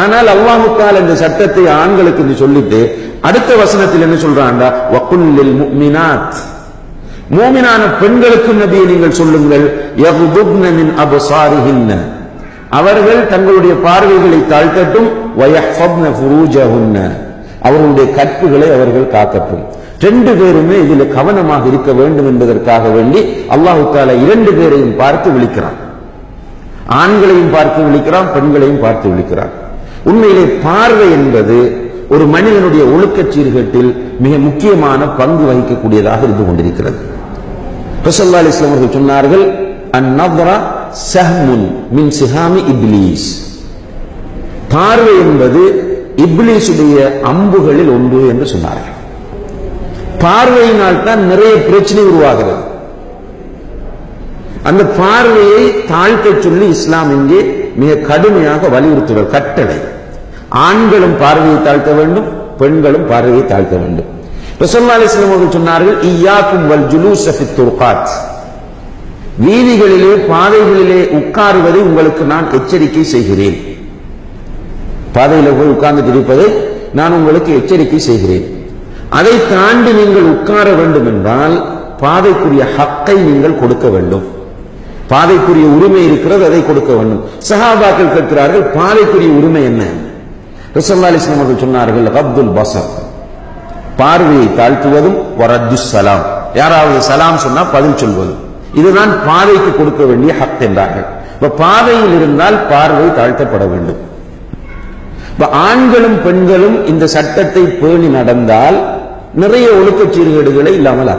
ஆனால் அல்லாஹுக்கால் இந்த சட்டத்தை ஆண்களுக்கு சொல்லிட்டு அடுத்த வசனத்தில் என்ன சொல்றான்டா? வக்குல்லில் முக்மினாத். மூமினான பெண்களுக்கும் நபியை நீங்கள் சொல்லுங்கள். யகுதுப்ன மின் அவர்கள் தங்களுடைய பார்வைகளை தாழ்த்தட்டும். வயஹ்ஃபத்ன ஃபுரூஜஹுன்ன. அவர்களுடைய கற்புகளை அவர்கள் காக்கட்டும். ரெண்டு பேருமே இதில் கவனமாக இருக்க வேண்டும் என்பதற்காக வேண்டி அல்லாஹு தாலா இரண்டு பேரையும் பார்த்து விழிக்கிறான். ஆண்களையும் பார்த்து விழிக்கிறான் பெண்களையும் பார்த்து விழிக்கிறான். உண்மையிலே பார்வை என்பது ஒரு மனிதனுடைய ஒழுக்க சீர்கேட்டில் மிக முக்கியமான பங்கு வகிக்கக்கூடியதாக இருந்து கொண்டிருக்கிறது. ரசல்லா அலிஸ்லாம் அவர்கள் சொன்னார்கள் சஹ்முன் மின் சிஹாமி இப்லீஸ். பார்வை என்பது இப்லீஸுடைய அம்புகளில் ஒன்று என்று சொன்னார்கள். பார்வையினால் தான் நிறைய பிரச்சனை உருவாகிறது. அந்த பார்வையை தாழ்த்த சொல்லி இஸ்லாம் இங்கே மிக கடுமையாக வலியுறுத்துகிறது கட்டளை. ஆண்களும் பார்வையை தாழ்த்த வேண்டும் பெண்களும் பார்வையை தாழ்த்த வேண்டும். ரசல்லா அலிஸ்லாம் அவர்கள் சொன்னார்கள் ஈயாக்கும் வல் ஜுலூஸ் துர்காத். வீதிகளிலே பாதைகளிலே உட்காருவதை உங்களுக்கு நான் எச்சரிக்கை செய்கிறேன். பாதையில போய் உட்கார்ந்து இருப்பதை நான் உங்களுக்கு எச்சரிக்கை செய்கிறேன். அதை தாண்டி நீங்கள் உட்கார வேண்டும் என்றால் பாதைக்குரிய ஹக்கை நீங்கள் கொடுக்க வேண்டும். பாதைக்குரிய உரிமை இருக்கிறது அதை கொடுக்க வேண்டும். சஹாபாக்கள் கேட்கிறார்கள் பாதைக்குரிய உரிமை என்ன? ரசல்லா அலிஸ்லாம் அவர்கள் சொன்னார்கள் அப்துல் பசர். பார்வையை தாழ்த்துவதும் வரத்து சலாம். யாராவது சலாம் சொன்னா பதில் சொல்வதும் இதுதான் பாதைக்கு கொடுக்க வேண்டிய ஹக் என்றார்கள். இப்ப பாதையில் இருந்தால் பார்வை தாழ்த்தப்பட வேண்டும். இப்ப ஆண்களும் பெண்களும் இந்த சட்டத்தை பேணி நடந்தால் நிறைய ஒழுக்கச் சீர்கேடுகளை இல்லாமல்